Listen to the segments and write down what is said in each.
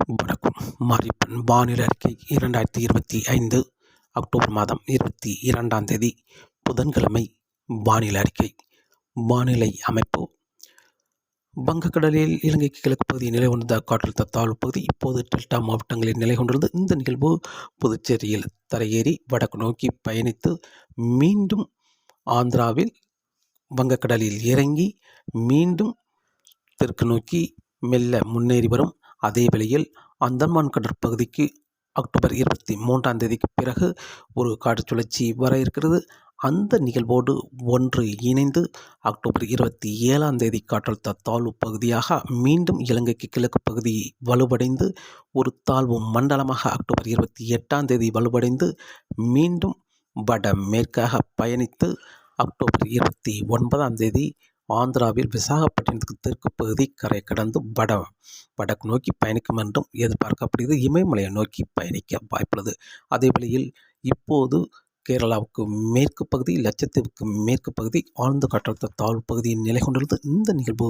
வணக்கம். மாரிப்பன் வானிலை அறிக்கை இரண்டாயிரத்தி இருபத்தி ஐந்து அக்டோபர் மாதம் இருபத்தி இரண்டாம் தேதி புதன்கிழமை வானிலை அறிக்கை. வானிலை அமைப்பு. வங்கக்கடலில் இலங்கைக்கு கிழக்கு பகுதியில் நிலை கொண்டிருந்த காற்றழுத்த தாழ்வு பகுதி இப்போது டெல்டா மாவட்டங்களில் நிலை கொண்டுள்ளது இந்த நிகழ்வு புதுச்சேரியில் தரையேறி வடக்கு நோக்கி பயணித்து மீண்டும் ஆந்திராவில் வங்கக்கடலில் இறங்கி மீண்டும் தெற்கு நோக்கி மெல்ல முன்னேறி வரும் அதே வேளையில் அந்தமான் கடற்பகுதிக்கு அக்டோபர் இருபத்தி மூன்றாம் தேதிக்கு பிறகு ஒரு காற்று சுழற்சி வர இருக்கிறது. அந்த நிகழ்வோடு ஒன்று இணைந்து அக்டோபர் இருபத்தி ஏழாம் தேதி காற்றழுத்த தாழ்வு பகுதியாக மீண்டும் இலங்கைக்கு கிழக்கு பகுதி வலுவடைந்து ஒரு தாழ்வு மண்டலமாக அக்டோபர் இருபத்தி எட்டாம் தேதி வலுவடைந்து மீண்டும் வட மேற்காக பயணித்து அக்டோபர் இருபத்தி ஒன்பதாம் தேதி ஆந்திராவில் விசாகப்பட்டினத்துக்கு தெற்கு பகுதி கரை கடந்து வட வடக்கு நோக்கி பயணிக்கும் என்றும் எதிர்பார்க்கப்படுகிறது. இமயமலையை நோக்கி பயணிக்க வாய்ப்புள்ளது. அதே வழியில் இப்போது கேரளாவுக்கு மேற்கு பகுதி லட்சத்தீவுக்கு மேற்கு பகுதி ஆழ்ந்த காற்றழுத்த தாழ்வு பகுதியின் நிலை கொண்டுள்ளது. இந்த நிகழ்வு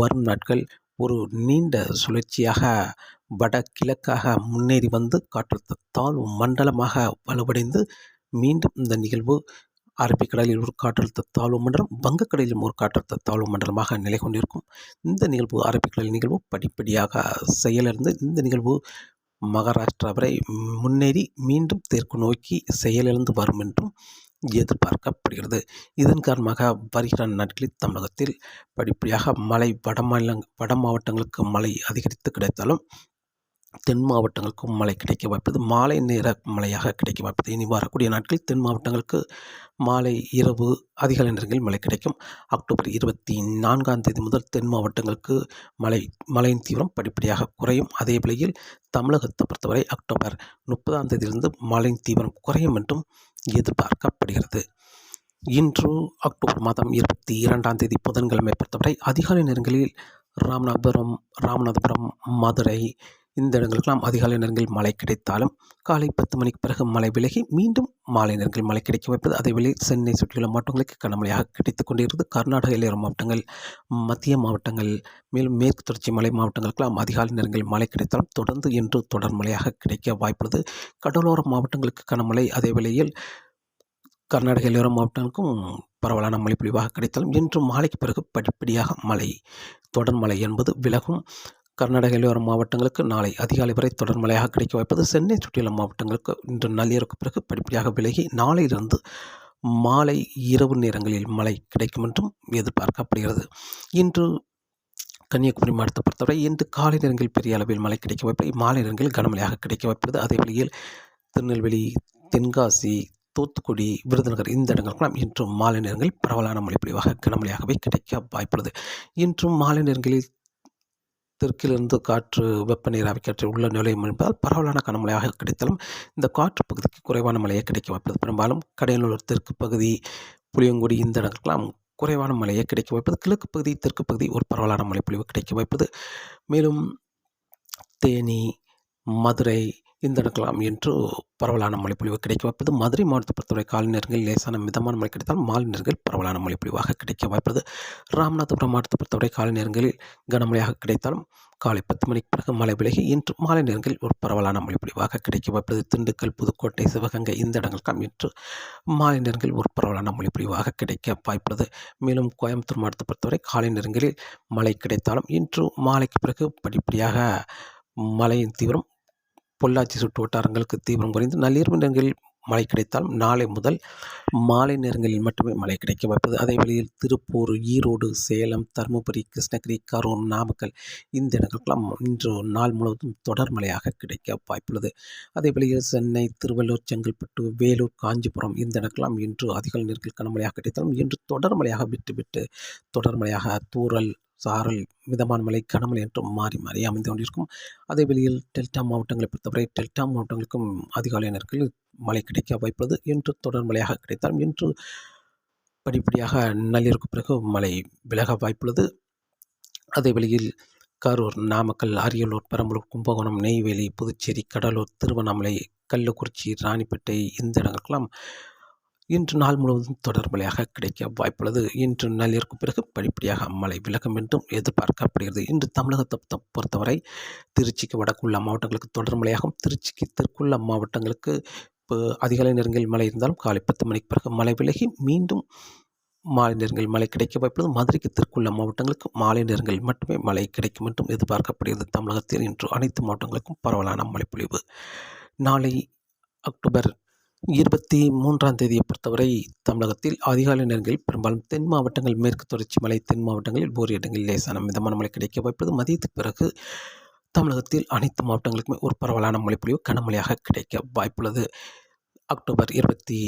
வரும் நாட்கள் ஒரு நீண்ட சுழற்சியாக வட கிழக்காக முன்னேறி வந்து காற்றழுத்த தாழ்வு மண்டலமாக வலுவடைந்து மீண்டும் இந்த நிகழ்வு அரபிக்கடலில் ஒரு காற்றழுத்த தாழ்வு மண்டலம் வங்கக்கடலிலும் ஒரு காற்றழுத்த தாழ்வு மண்டலமாக நிலை கொண்டிருக்கும். இந்த நிகழ்வு அரபிக்கடல் நிகழ்வு. படிப்படியாக செயலிருந்து இந்த நிகழ்வு மகாராஷ்டிரா வரை முன்னேறி மீண்டும் தெற்கு நோக்கி செயலிழந்து வரும் என்றும் எதிர்பார்க்கப்படுகிறது. இதன் காரணமாக வருகிற நாட்களில் தமிழகத்தில் படிப்படியாக மழை வட மாநில வட மாவட்டங்களுக்கு மழை அதிகரித்து கிடைத்தாலும் தென் மாவட்டங்களுக்கும் மழை கிடைக்க வாய்ப்பது மாலை நேர மழையாக கிடைக்க வாய்ப்பது. இனி வரக்கூடிய நாட்களில் தென் மாவட்டங்களுக்கு மாலை இரவு அதிகாலை நேரங்களில் மழை கிடைக்கும். அக்டோபர் இருபத்தி நான்காம் தேதி முதல் தென் மாவட்டங்களுக்கு மழை மழையின் தீவிரம் படிப்படியாக குறையும். அதே வேளையில் தமிழகத்தை பொறுத்தவரை அக்டோபர் முப்பதாம் தேதியிலிருந்து மழையின் தீவிரம் குறையும் என்றும் எதிர்பார்க்கப்படுகிறது. இன்று அக்டோபர் மாதம் இருபத்தி இரண்டாம் தேதி புதன்கிழமை பொறுத்தவரை அதிகாலை நேரங்களில் ராமநாதபுரம் ராமநாதபுரம் மதுரை இந்த இடங்களுக்கெல்லாம் அதிகாலை நேரங்களில் மழை கிடைத்தாலும் காலை பத்து மணிக்கு பிறகு மழை விலகி மீண்டும் மாலை நேரங்களில் மழை கிடைக்க வைப்பது அதே வேளை சென்னை சுற்றியுள்ள மாவட்டங்களுக்கு கனமழையாக கிடைத்துக் கொண்டிருந்தது கர்நாடக இளையர் மாவட்டங்கள் மத்திய மாவட்டங்கள் மேலும் மேற்கு தொடர்ச்சி மலை மாவட்டங்களுக்கெல்லாம் அதிகாலை நேரங்களில் மழை கிடைத்தாலும் தொடர்ந்து இன்று தொடர் மழையாக கிடைக்க வாய்ப்புள்ளது. கடலோர மாவட்டங்களுக்கு கனமழை அதே வேளையில் கர்நாடக எல்லையோர மாவட்டங்களுக்கும் பரவலான மழை பொழிவாக கிடைத்தாலும் இன்று மாலைக்கு பிறகு படிப்படியாக மழை தொடர் மழை என்பது விலகும். கர்நாடகையில் வரும் மாவட்டங்களுக்கு நாளை அதிகாலை வரை தொடர் மழையாக கிடைக்க வாய்ப்பது. சென்னை சுற்றியுள்ள மாவட்டங்களுக்கு இன்று நள்ளிரவுக்கு பிறகு படிப்படியாக விலகி நாளையிலிருந்து மாலை இரவு நேரங்களில் மழை கிடைக்கும் என்றும் எதிர்பார்க்கப்படுகிறது. இன்று கன்னியாகுமரி மாவட்டத்தை பொறுத்தவரை இன்று காலை நேரங்களில் பெரிய அளவில் மழை கிடைக்க வாய்ப்பு மாலை நேரங்களில் கனமழையாக கிடைக்க வாய்ப்புள்ளது அதே வழியில் திருநெல்வேலி தென்காசி தூத்துக்குடி விருதுநகர் இந்த இடங்களுக்கெல்லாம் இன்றும் மாலை நேரங்களில் பரவலான மழை பொழிவாக கனமழையாகவே கிடைக்க வாய்ப்புள்ளது. இன்றும் மாலை நேரங்களில் தெற்கிலிருந்து காற்று வெப்பநீர் காற்று உள்ள நிலையம் என்பதால் பரவலான கனமழையாக கிடைத்தாலும் இந்த காற்று பகுதிக்கு குறைவான மழையே கிடைக்க வாய்ப்பது. பெரும்பாலும் கடையலூர் தெற்கு பகுதி புளியங்குடி இந்த இடங்களுக்கெல்லாம் குறைவான மழையே கிடைக்க வாய்ப்பது. கிழக்கு பகுதி தெற்கு பகுதி ஒரு பரவலான மழைப்பொழிவு கிடைக்க வாய்ப்பது. மேலும் தேனி மதுரை இந்த என்று பரவலான மழைப்பொழிவு கிடைக்க வாய்ப்பது. மதுரை மாவட்டத்தை பொறுத்தவரை காலை நேரங்களில் லேசான மிதமான மழை கிடைத்தால் மாலை நேரங்கள் பரவலான மழைப்பொழிவாக கிடைக்க வாய்ப்பது ராமநாதபுரம் மாவட்டத்தை பொறுத்தவரை காலை நேரங்களில் கனமழையாக கிடைத்தாலும் காலை பத்து மணிக்கு பிறகு மழை விலகி இன்று மாலை நேரங்களில் ஒரு பரவலான மழைப்பொழிவாக கிடைக்க வாய்ப்பது திண்டுக்கல் புதுக்கோட்டை சிவகங்கை இந்த இடங்களுக்காம் இன்று மாலை நேரங்களில் ஒரு பரவலான மழைப்பொழிவாக கிடைக்க வாய்ப்பது மேலும் கோயம்புத்தூர் மாவட்டத்தை பொறுத்தவரை காலை நேரங்களில் மழை கிடைத்தாலும் இன்று மாலைக்கு பிறகு படிப்படியாக மழையின் தீவிரம் பொள்ளாச்சி சுற்று வட்டாரங்களுக்கு தீவிரம் குறைந்து நள்ளிரவு நேரங்களில் மழை கிடைத்தாலும் நாளை முதல் மாலை நேரங்களில் மட்டுமே மழை கிடைக்க வாய்ப்பது அதே வழியில் திருப்பூர் ஈரோடு சேலம் தருமபுரி கிருஷ்ணகிரி கரூர் நாமக்கல் இந்த இடங்களுக்கெல்லாம் இன்று நாள் முழுவதும் தொடர் மழையாக கிடைக்க வாய்ப்புள்ளது. அதே வழியில் சென்னை திருவள்ளூர் செங்கல்பட்டு வேலூர் காஞ்சிபுரம் இந்த இடங்களாம் இன்று அதிக நேரத்தில் கனமழையாக கிடைத்தாலும் இன்று தொடர் மழையாக விட்டு விட்டு தொடர் மழையாக தூரல் சாரல் மிதமான மலை கனமழை என்றும் மாறி மாறி அமைந்து கொண்டிருக்கும். அதே வெளியில் டெல்டா மாவட்டங்களை பொறுத்தவரை டெல்டா மாவட்டங்களுக்கும் அதிகாலை நேரத்தில் மழை கிடைக்க வாய்ப்புள்ளது. இன்று தொடர் மழையாக கிடைத்தாலும் இன்று படிப்படியாக நள்ளிருக்கு பிறகு மழை விலக வாய்ப்புள்ளது. அதே வெளியில் கரூர் நாமக்கல் அரியலூர் பெரம்பலூர் கும்பகோணம் நெய்வேலி புதுச்சேரி கடலூர் திருவண்ணாமலை கள்ளக்குறிச்சி ராணிப்பேட்டை இந்த இடங்களுக்கெல்லாம் இன்று நாள் முழுவதும் தொடர் மழையாக கிடைக்க வாய்ப்புள்ளது. இன்று நள்ளிற்கு பிறகு படிப்படியாக மழை விலகும் என்றும் எதிர்பார்க்கப்படுகிறது. இன்று தமிழகத்தை பொறுத்தவரை திருச்சிக்கு வடக்குள்ள மாவட்டங்களுக்கு தொடர் மழையாகும். திருச்சிக்கு தெற்குள்ள மாவட்டங்களுக்கு இப்போ அதிகாலை நேரங்களில் மழை இருந்தாலும் காலை பத்து மணிக்கு பிறகு மழை விலகி மீண்டும் மாலை நேரங்களில் மழை கிடைக்க வாய்ப்புள்ளது. மதுரைக்கு தெற்குள்ள மாவட்டங்களுக்கு மாலை நேரங்களில் மட்டுமே மழை கிடைக்கும் என்றும் எதிர்பார்க்கப்படுகிறது. தமிழகத்தில் இன்று அனைத்து மாவட்டங்களுக்கும் பரவலான மழைப்பொழிவு. நாளை அக்டோபர் இருபத்தி மூன்றாம் தேதியை பொறுத்தவரை தமிழகத்தில் அதிகாலை நேரங்களில் பெரும்பாலும் தென் மாவட்டங்கள் மேற்கு தொடர்ச்சி மலை தென் மாவட்டங்களில் ஓரிரு இடங்களில் லேசான மிதமான மழை கிடைக்க வாய்ப்பது மதியத்துக்கு பிறகு தமிழகத்தில் அனைத்து மாவட்டங்களுக்குமே ஒரு பரவலான மழைப்பொழிவு கனமழையாக கிடைக்க வாய்ப்புள்ளது. அக்டோபர் இருபத்தி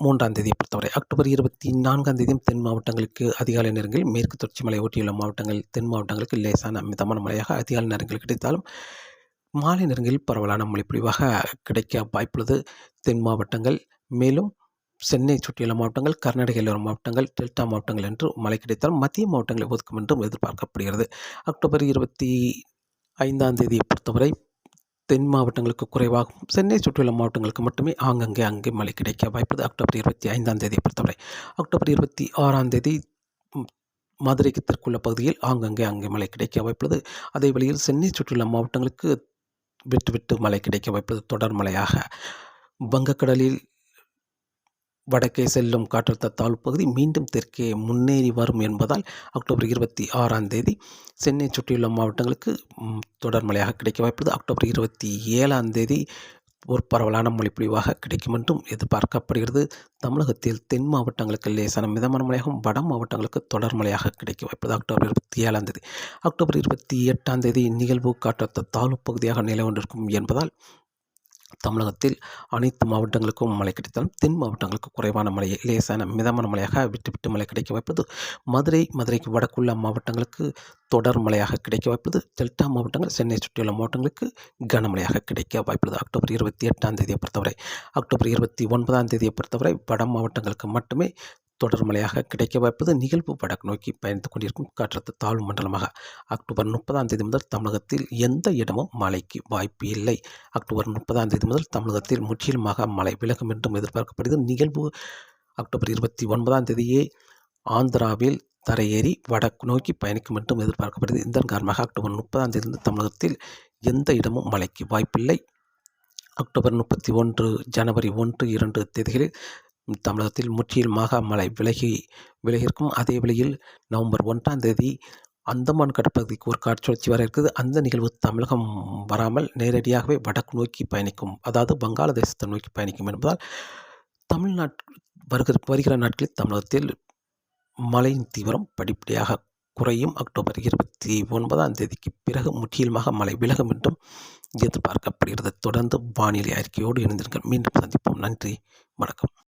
மூன்றாம் தேதியை பொறுத்தவரை அக்டோபர் இருபத்தி நான்காம் தேதியும் தென் மாவட்டங்களுக்கு அதிகாலை நேரங்களில் மேற்கு தொடர்ச்சி மலை ஒட்டியுள்ள மாவட்டங்கள் தென் மாவட்டங்களுக்கு லேசான மிதமான மழையாக அதிகாலை நேரங்கள் கிடைத்தாலும் மாலை நேரங்களில் பரவலான மழைப்பொழிவாக கிடைக்க வாய்ப்புள்ளது. தென் மாவட்டங்கள் மேலும் சென்னை சுற்றியுள்ள மாவட்டங்கள் கர்நாடக எல்லோர மாவட்டங்கள் டெல்டா மாவட்டங்கள் என்று மழை கிடைத்தாலும் மத்திய மாவட்டங்களை ஒதுக்கும் என்றும் எதிர்பார்க்கப்படுகிறது. அக்டோபர் இருபத்தி ஐந்தாம் தேதியை பொறுத்தவரை தென் மாவட்டங்களுக்கு குறைவாகவும் சென்னை சுற்றியுள்ள மாவட்டங்களுக்கு மட்டுமே ஆங்கங்கே அங்கே மழை கிடைக்க வாய்ப்பது அக்டோபர் இருபத்தி ஐந்தாம் தேதியை பொறுத்தவரை அக்டோபர் இருபத்தி ஆறாம் தேதி மதுரைக்கு தெற்குள்ள பகுதியில் ஆங்கங்கே அங்கே மழை கிடைக்க வாய்ப்புள்ளது. அதே வழியில் சென்னை சுற்றியுள்ள மாவட்டங்களுக்கு விட்டு விட்டு மழை கிடைக்க வாய்ப்பது தொடர் மழையாக. வங்கக்கடலில் வடக்கே செல்லும் காற்றழுத்த தாழ்வு பகுதி மீண்டும் தெற்கே முன்னேறி வரும் என்பதால் அக்டோபர் இருபத்தி ஆறாம் தேதி சென்னை சுற்றியுள்ள மாவட்டங்களுக்கு தொடர் மழையாக கிடைக்க வாய்ப்புள்ளது. அக்டோபர் இருபத்தி ஏழாம் தேதி ஒரு பரவலான மொழிப்பொழிவாக கிடைக்கும் என்றும் எதிர்பார்க்கப்படுகிறது. தமிழகத்தில் தென் மாவட்டங்களுக்கு லேசான மிதமான மழையாகவும் வட மாவட்டங்களுக்கு தொடர் மழையாக கிடைக்க வாய்ப்புள்ளது. அக்டோபர் இருபத்தி ஏழாம் தேதி. அக்டோபர் இருபத்தி எட்டாம் தேதி நிகழ்வு காற்றழுத்த தாழ்வு பகுதியாக நிலை கொண்டிருக்கும் என்பதால் தமிழகத்தில் அனைத்து மாவட்டங்களுக்கும் மழை கிடைத்தாலும் தென் மாவட்டங்களுக்கு குறைவான மழை லேசான மிதமான மழையாக விட்டு விட்டு மழை கிடைக்க வாய்ப்பது மதுரை மதுரைக்கு வடக்குள்ள மாவட்டங்களுக்கு தொடர் மழையாக கிடைக்க வாய்ப்பது டெல்டா மாவட்டங்கள் சென்னை சுற்றியுள்ள மாவட்டங்களுக்கு கனமழையாக கிடைக்க வாய்ப்புள்ளது அக்டோபர் இருபத்தி எட்டாம் தேதியை பொறுத்தவரை அக்டோபர் இருபத்தி ஒன்பதாம் தேதியை பொறுத்தவரை வட மாவட்டங்களுக்கு மட்டுமே தொடர் மழையாக கிடைக்க வாய்ப்பது நிகழ்வு வடக்கு நோக்கி பயணித்துக் கொண்டிருக்கும் காற்றழுத்த தாழ்வு மண்டலமாக. அக்டோபர் முப்பதாம் தேதி முதல் தமிழகத்தில் எந்த இடமும் மழைக்கு வாய்ப்பு இல்லை. அக்டோபர் முப்பதாம் தேதி முதல் தமிழகத்தில் முற்றிலுமாக மழை விலகும் என்றும் எதிர்பார்க்கப்படுகிறது. நிகழ்வு அக்டோபர் இருபத்தி ஒன்பதாம் தேதியே ஆந்திராவில் தரையேறி வடக்கு நோக்கி பயணிக்கும் என்றும் எதிர்பார்க்கப்படுகிறது. இதன் காரணமாக அக்டோபர் முப்பதாம் தேதி தமிழகத்தில் எந்த இடமும் மழைக்கு வாய்ப்பில்லை. அக்டோபர் முப்பத்தி ஒன்று ஜனவரி ஒன்று இரண்டு தேதிகளில் தமிழகத்தில் முற்றிலுமாக மழை விலகி விலகியிருக்கும். அதே வேளையில் நவம்பர் ஒன்றாம் தேதி அந்தமான் கடற்பகுதிக்கு ஒரு காற்றழுத்தி வர இருக்குது. அந்த நிகழ்வு தமிழகம் வராமல் நேரடியாகவே வடக்கு நோக்கி பயணிக்கும் அதாவது வங்காளதேசத்தை நோக்கி பயணிக்கும் என்பதால் தமிழ்நாட் வருகிற வருகிற நாட்களில் தமிழகத்தில் மழையின் தீவிரம் படிப்படியாக குறையும். அக்டோபர் இருபத்தி ஒன்பதாம் தேதிக்கு பிறகு முற்றிலுமாக மழை விலகும் என்றும் எதிர்பார்க்கப்படுகிறது. தொடர்ந்து வானிலை அறிக்கையோடு இணைந்திருங்கள். மீண்டும் சந்திப்போம். நன்றி. வணக்கம்.